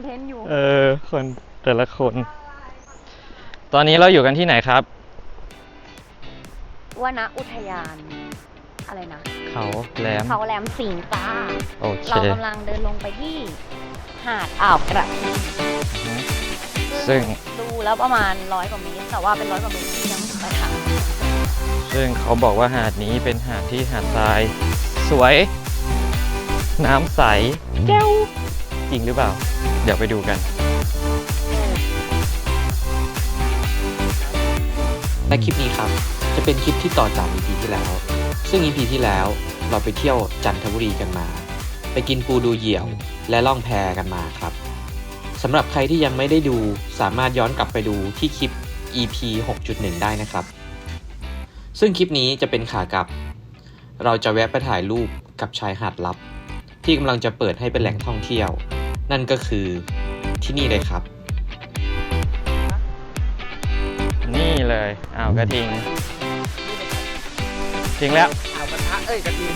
อนเทนต์อยู่ เออ คนแต่ละคน ตอนนี้เราอยู่กันที่ไหนครับ วนะอุทยาน อะไรนะ เขาแหลม เขาแหลมสิงห์จ้าโอเค เรากำลังเดินลงไปที่ หาดอ่าวกระทิงซึ่งดูแล้วประมาณร้อยกว่าเมตร แต่ว่าเป็นร้อยกว่าเมตรที่ยังไปทางซึ่งเขาบอกว่าหาดนี้เป็นหาดที่หาดทราย สวย น้ำใสแก้ว จริงหรือเปล่า เดี๋ยวไปดูกันและคลิปนี้ครับ จะเป็นคลิปที่ต่อจาก EP ที่แล้ว ซึ่ง EP ที่แล้วเราไปเที่ยวจันทบุรีกันมา ไปกินปูดูเหยี่ยว และล่องแพกันมาครับสำหรับใครที่ยังไม่ได้ดูสามารถย้อนกลับไปดูที่คลิป EP 6.1 ได้นะครับ ซึ่งคลิปนี้จะเป็นขากลับ เราจะแวะไปถ่ายรูปกับชายหาดลับ ที่กำลังจะเปิดให้เป็นแหล่งท่องเที่ยว นั่นก็คือที่นี่เลยครับ นี่เลยอ่าวกระทิงจริงแล้วเอากระทะเอ้ยกระทิง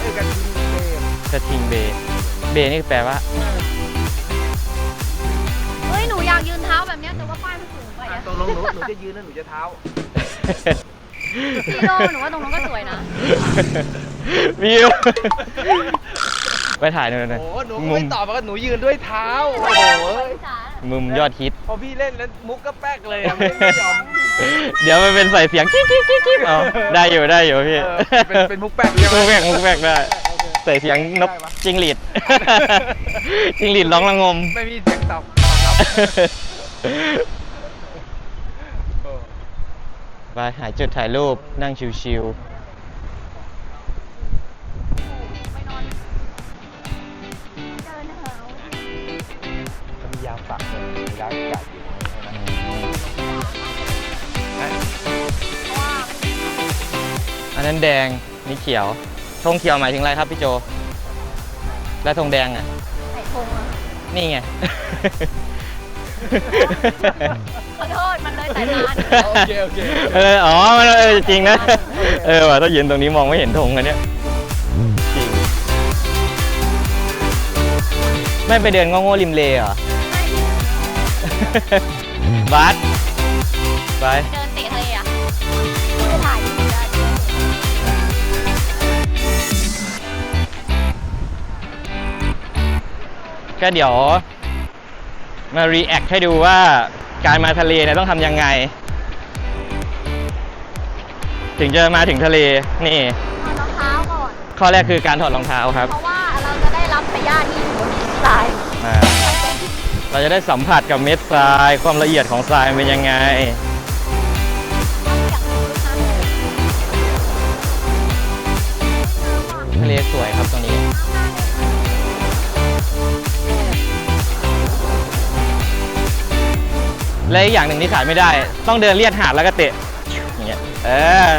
เอ้ยกระทิงเบมกระทิงเบย์เบย์นี่แปลว่า เฮ้ย หนูอยากยืนเท้าแบบเนี้ยแต่ว่าป้ายมันสูงไปอะอะตกลงหนูหนูจะยืนแล้วหนูจะเท้า พี่โลหนูว่าตรงนั้นก็สวยนะ วิวไปถ่ายหน่อยหน่อยโอ้โหหนูมุไม่มตอบว่าหนูยืนด้วยเท้า โอ้โหมุมยอดฮิต พอพี่เล่นแล้วมุกก็แป๊กเลยอะไม่ไม่ยอมเดี๋ยวมันเป็นใส่เสียงจิ๊บจิ๊บจิ๊บจิ๊บเอาได้อยู่ได้อยู่พี่ เออเป็นเป็นมุกแป๊กใช่ไหม มุกแบกมุกแบกได้ใส่เสียงนกได้ปะ จิงหรีด จิงหรีดร้องระงม ไม่มีเสียงตอบตอบรับเออ ไปหาจุดถ่ายรูปนั่งชิวมันมียางปักเลยมียางกัดอยู่ใช่ไหมๆ อันนั้นแดงนี่เขียวธงเขียวหมายถึงอะไรครับพี่โจ และธงแดงอะใส่ธงอะนี่ไงขอโทษมัน เลยสายตาโอเคโอเคเอออ๋อมันเออจริงนะเออว่ะถ้ายืนตรงนี้มองไม่เห็นธงอันเนี้ยจริงไม่ไปเดินโง่ๆริมเลเหรอบัสไปเดินเตะทะเลอะไม่ถ่ายอยู่ได้ก็เดี๋ยวมารีแอคให้ดูว่า การมาทะเลเนี่ยต้องทำยังไง ถึงจะมาถึงทะเลนี่ ถอดรองเท้าก่อน ข้อแรกคือการถอดรองเท้าครับเพราะว่าเราจะได้รับพยาธิที่อยู่บนทรายอ่าเราจะได้สัมผัสกับเม็ดทรายความละเอียดของทรายเป็นยังไง ทะเลสวยครับตรงนี้ และอีกอย่างหนึ่งที่ขาดไม่ได้ ต้องเดินเลียดหาดแล้วก็เตะอย่างเงี้ยเออ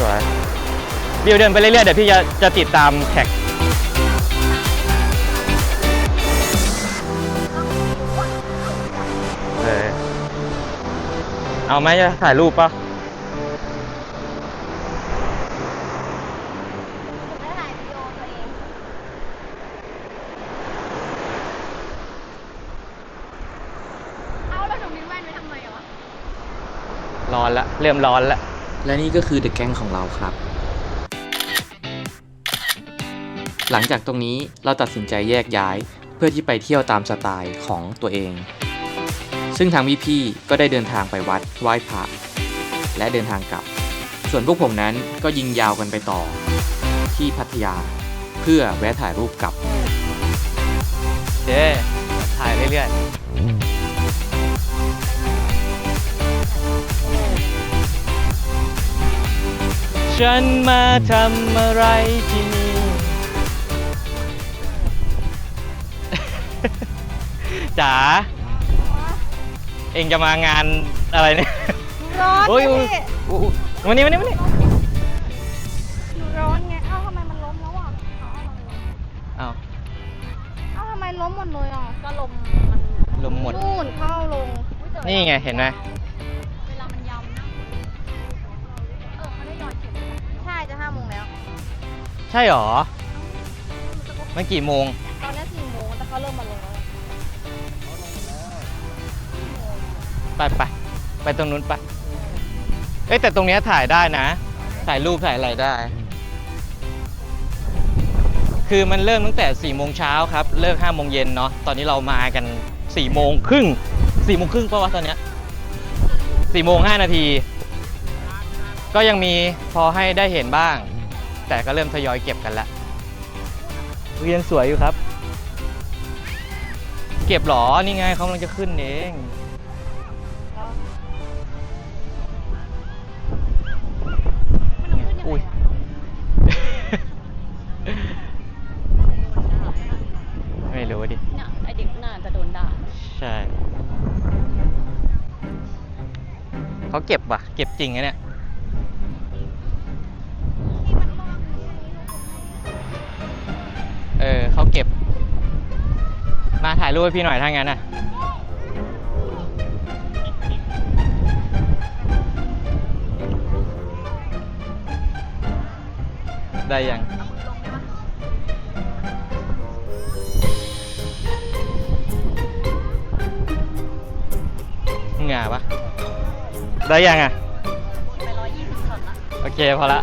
สวยบิวเดินไปเรื่อยๆเดี๋ยวพี่จะจะติดตามแท็กเออเอาไหมจะถ่ายรูปปะ ร้อนละเริ่มร้อนละและนี่ก็คือเดอะแก๊งของเราครับ หลังจากตรงนี้เราตัดสินใจแยกย้าย เพื่อที่ไปเที่ยวตามสไตล์ของตัวเอง ซึ่งทางพี่ๆก็ได้เดินทางไปวัดไหว้พระและเดินทางกลับ ส่วนพวกผมนั้นก็ยิงยาวกันไปต่อ ที่พัทยา เพื่อแวะถ่ายรูปกลับเจ๊ถ่ายเรื่อยๆ ฉันมาทำอะไรที่นี่ จ๋า เองจะมางานอะไรเนี่ย ร้อนโอ้ยไงโอ้ยพี่โอ้ยมานี่มานี่มานี่หนูร้อนไง เอ้าทำไมมันล้มแล้วอะเอ้าอ้าว เอ้าทำไมล้มหมดเลยอะก็ลมมันลมหมด นู่นเข้าลงนี่ไงเห็นไหม ช่หรอ มันกี่โมง ตอนนี้สี่โมงแต่เขาเริ่มมาลงแล้วไปไปไปตรงนู้นไป เอ้ยแต่ตรงเนี้ยถ่ายได้นะ ถ่ายรูปถ่ายอะไรได้ คือมันเริ่มตั้งแต่4ี่โมงเช้าครับ เลิก5้าโมงเย็นเนาะ ตอนนี้เรามากัน4ี่โมงครึ่งสี่โมงครึ่งปะวะตอนเนี้ยสี่โมงห้านาที ก็ยังมีพอให้ได้เห็นบ้าง แต่ก็เริ่มทยอยเก็บกันแล้วเรียนสวยอยู่ครับ เก็บเหรอ นี่ไงเขากำลังจะขึ้นเองมันขึ้นยังอุ้ไงยอะไม่รู้ดิเนี่ยไอเด็กน่าจะโดนด่า ใช่ เขาเก็บว่ะ เก็บจริงนะเนี่ย ถ่ายรูปให้พี่หน่อยถ้างั้นน่ะได้ยังงาปะได้ยังอะไปร้อยยี่สิบช็อตละโอเคพอละ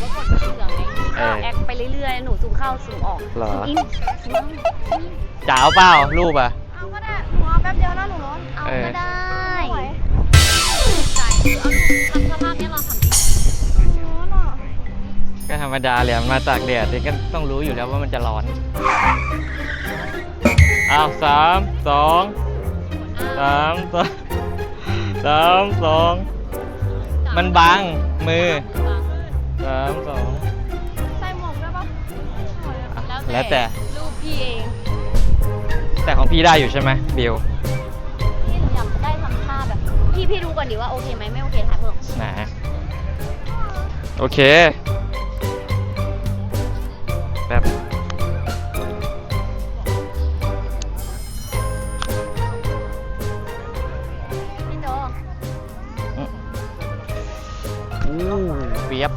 ก็กดเหลืองไงเอก็อแอคไปเรื่อยๆ หนูซูมเข้าซูมออกเหรอซูมอินซูมเอาซูมอิน จ๋าเอาเปล่ารูปอะ เอาก็ได้หนูเอาแป๊บเดียวนะหนูร้อนเอาเออ ก็ได้ใจคือเอาหนูทำสภาพเนี้ยเราทำจริงร้อนอะก็ธรรมดาเลยมาจากแดดนี่ก็ต้องรู้อยู่แล้วว่ามันจะร้อนอ้าวสามสองสามสองสามสองมันบังมือสามสองใส่หมวกได้ปะอะแล้วแต่รูปพี่เอง แต่ของพี่ได้อยู่ใช่ไหมบิวพี่หนูอยากได้ทำท่าแบบ พี่พี่ดูก่อนดิว่าโอเคไหมไม่โอเคถ่ายเพิ่มนะโอเคแป๊บพี่โจอู้เบียบ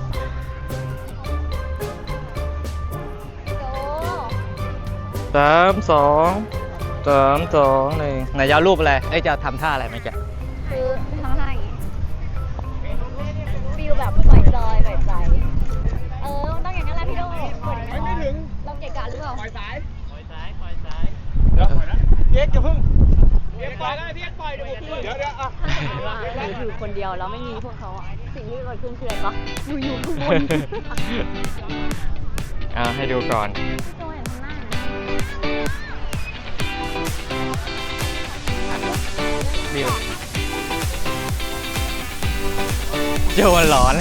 พี่โจสามสอง สามสองหนึ่งไหนจะเอารูปอะไรเอ้ยจะทำท่าอะไรไหมแกคือทำท่าอย่างงี้ฟิลแบบปล่อยจอยปล่อยใจ เออมันต้องอย่างนั้นแหละพี่โดกดอย่างนั้นไม่ถึงเราเกะกะหรือเปล่าปล่อยซ้ายปล่อยซ้าย เดี๋ยวนะเย็กอย่าเพิ่งเย็กปล่อยได้พี่เย็กปล่อยเดี๋ยวผมเดี๋ยวเดี๋ยวอะถ้าสมมติว่าหนูอยู่คนเดียวแล้วไม่มีพวกเขาอะสิ่งที่เกิดขึ้นคืออะไรปะหนูอยู่ข้างบน เอาให้ดูก่อนโจเโจมันร้อน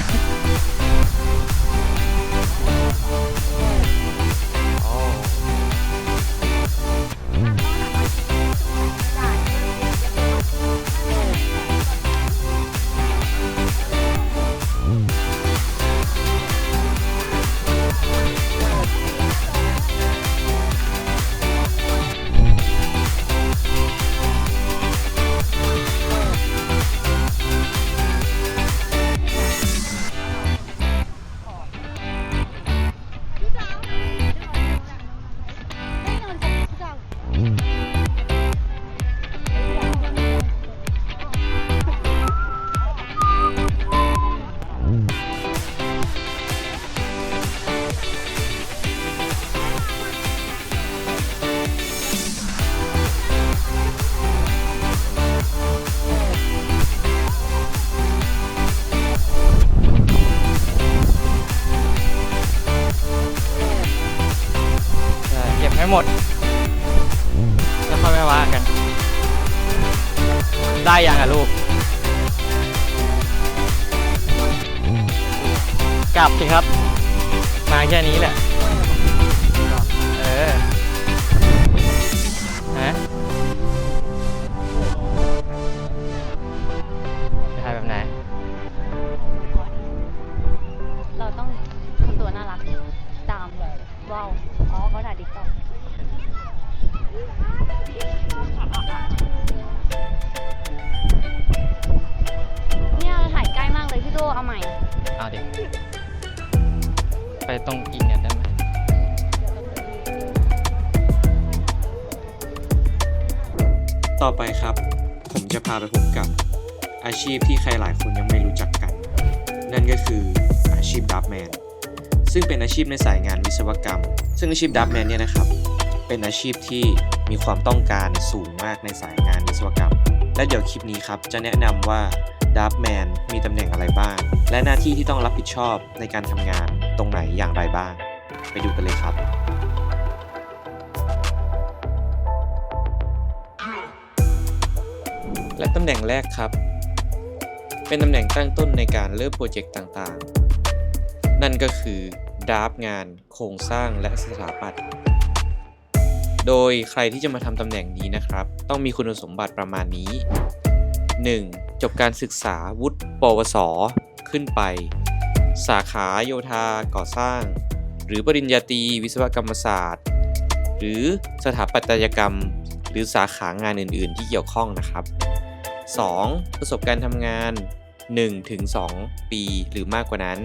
กลับสิครับ มาแค่นี้แหละ เออฮะจะถ่ายแบบไหน เราต้องทำตัวน่ารัก ตามว้าวอ๋อเขาถ่ายดิจิตอลเนี่ยเราถ่ายใกล้มากเลยพี่โจเอาใหม่ เอาดิ ไปตรงอิงเนี่ยได้ไหมต่อไปครับ ผมจะพาไปพบกับอาชีพที่ใครหลายคนยังไม่รู้จักกัน นั่นก็คืออาชีพดับแมนซึ่งเป็นอาชีพในสายงานวิศวกรรม ซึ่งอาชีพดับแมนเนี่ยนะครับ เป็นอาชีพที่มีความต้องการสูงมากในสายงานวิศวกรรม และเดี๋ยวคลิปนี้ครับจะแนะนำว่าดับแมนมีตำแหน่งอะไรบ้าง และหน้าที่ที่ต้องรับผิดชอบในการทำงาน ตรงไหนอย่างไรบ้าง ไปดูกันเลยครับ และตำแหน่งแรกครับ เป็นตำแหน่งตั้งต้นในการเริ่มโปรเจกต์ต่างๆ นั่นก็คือดราฟงาน โครงสร้างและสถาปัตย์โดยใครที่จะมาทำตำแหน่งนี้นะครับ ต้องมีคุณสมบัติประมาณนี้ 1. จบการศึกษาวุฒิ ปวส ขึ้นไป สาขาโยธาก่อสร้าง หรือปริญญาตรีวิศวกรรมศาสตร์ หรือสถาปัตยกรรม หรือสาขางานอื่น ๆ ที่เกี่ยวข้องนะครับ 2. ประสบการณ์ทำงาน 1-2 ปีหรือมากกว่านั้น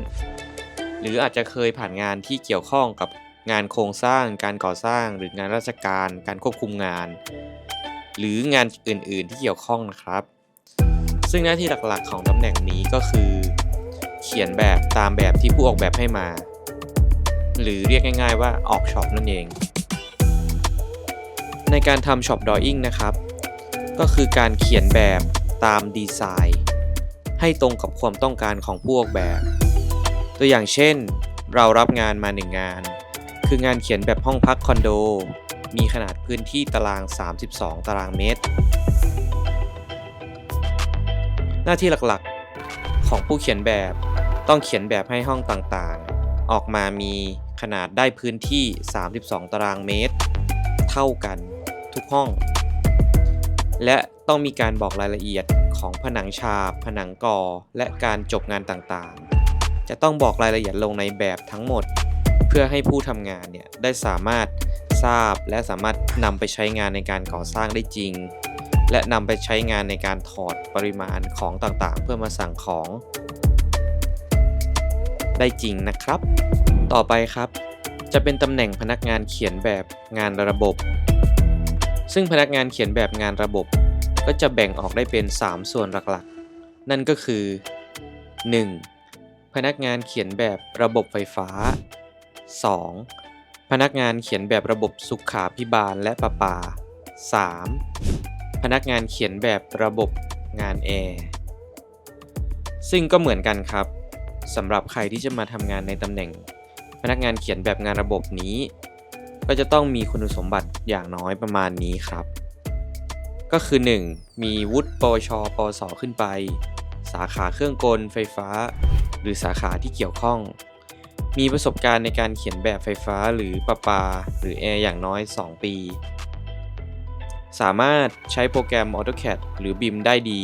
หรืออาจจะเคยผ่านงานที่เกี่ยวข้องกับงานโครงสร้าง การก่อสร้าง หรืองานราชการ การควบคุมงาน หรืองานอื่น ๆ ที่เกี่ยวข้องนะครับ ซึ่งหน้าที่หลัก ๆ ของตำแหน่งนี้ก็คือ เขียนแบบตามแบบที่ผู้ออกแบบให้มา หรือเรียกง่าย ๆ ว่าออกช็อปนั่นเอง ในการทำช็อปดออิ่งนะครับ ก็คือการเขียนแบบตามดีไซน์ ให้ตรงกับความต้องการของผู้ออกแบบ ตัวอย่างเช่น เรารับงานมาหนึ่งงาน คืองานเขียนแบบห้องพักคอนโด มีขนาดพื้นที่ตาราง 32 ตารางเมตร หน้าที่หลักๆของผู้เขียนแบบ ต้องเขียนแบบให้ห้องต่างๆ ออกมามีขนาดได้พื้นที่ 32 ตารางเมตร เท่ากันทุกห้อง และต้องมีการบอกรายละเอียดของผนังฉาบ ผนังก่อ และการจบงานต่างๆ จะต้องบอกรายละเอียดลงในแบบทั้งหมด เพื่อให้ผู้ทำงานเนี่ยได้สามารถทราบและสามารถนำไปใช้งานในการก่อสร้างได้จริง และนำไปใช้งานในการถอดปริมาณของต่างๆ เพื่อมาสั่งของ ได้จริงนะครับ ต่อไปครับ จะเป็นตำแหน่งพนักงานเขียนแบบงานระบบ ซึ่งพนักงานเขียนแบบงานระบบ ก็จะแบ่งออกได้เป็น 3 ส่วนหลักๆ นั่นก็คือ 1. พนักงานเขียนแบบระบบไฟฟ้า 2. พนักงานเขียนแบบระบบสุขาพิบาลและประปา 3. พนักงานเขียนแบบระบบงานแอร์ซึ่งก็เหมือนกันครับ สำหรับใครที่จะมาทำงานในตำแหน่ง พนักงานเขียนแบบงานระบบนี้ ก็จะต้องมีคุณสมบัติอย่างน้อยประมาณนี้ครับ ก็คือ 1. มีวุฒิปวชปวสขึ้นไป สาขาเครื่องกลไฟฟ้า หรือสาขาที่เกี่ยวข้อง มีประสบการณ์ในการเขียนแบบไฟฟ้าหรือประปา หรือแอร์อย่างน้อย 2 ปี สามารถใช้โปรแกรม AutoCAD หรือ BIM ได้ดี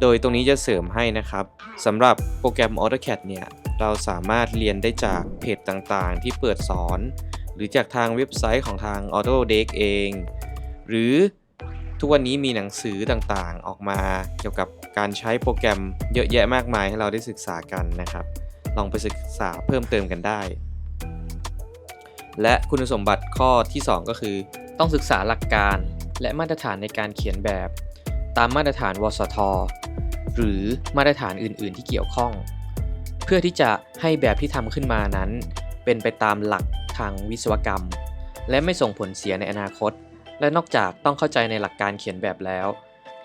โดยตรงนี้จะเสริมให้นะครับสำหรับโปรแกรม AutoCAD เนี่ยเราสามารถเรียนได้จากเพจต่างๆ ที่เปิดสอน หรือจากทางเว็บไซต์ของทาง Autodesk เอง หรือทุกวันนี้มีหนังสือต่างๆ ออกมาเกี่ยวกับการใช้โปรแกรมเยอะแยะมากมายให้เราได้ศึกษากันนะครับ ลองไปศึกษาเพิ่มเติมกันได้ และคุณสมบัติข้อที่ 2 ก็คือ ต้องศึกษาหลักการและมาตรฐานในการเขียนแบบ ตามมาตรฐานวสท หรือมาตรฐานอื่น ๆ ที่เกี่ยวข้อง เพื่อที่จะให้แบบที่ทำขึ้นมานั้น เป็นไปตามหลักทางวิศวกรรม และไม่ส่งผลเสียในอนาคต และนอกจากต้องเข้าใจในหลักการเขียนแบบแล้ว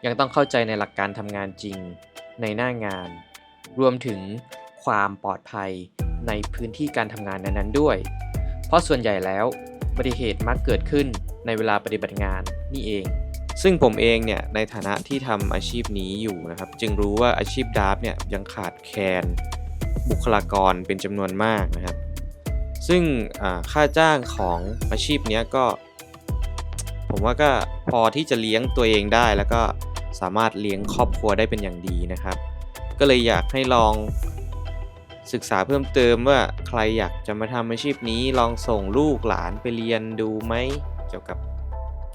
ยังต้องเข้าใจในหลักการทำงานจริง ในหน้างาน รวมถึงความปลอดภัยในพื้นที่การทำงานนั้นๆด้วย เพราะส่วนใหญ่แล้วอุบัติเหตุมักเกิดขึ้นในเวลาปฏิบัติงานนี่เอง ซึ่งผมเองเนี่ยในฐานะที่ทำอาชีพนี้อยู่นะครับ จึงรู้ว่าอาชีพดาฟเนี่ยยังขาดแคลนบุคลากรเป็นจำนวนมากนะครับ ซึ่งค่าจ้างของอาชีพนี้ก็ ผมว่าก็พอที่จะเลี้ยงตัวเองได้แล้วก็สามารถเลี้ยงครอบครัวได้เป็นอย่างดีนะครับ ก็เลยอยากให้ลองศึกษาเพิ่มเติมว่าใครอยากจะมาทำอาชีพนี้ลองส่งลูกหลานไปเรียนดูไหมเกี่ยวกับ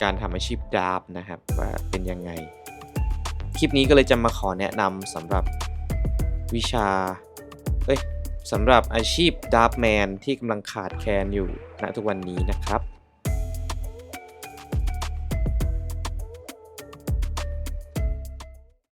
การทำอาชีพดาบนะครับว่าเป็นยังไง คลิปนี้ก็เลยจะมาขอแนะนำสำหรับวิชาเอ้ยสำหรับอาชีพดาร์ฟแมนที่กำลังขาดแคลนอยู่ณทุกวันนี้นะครับ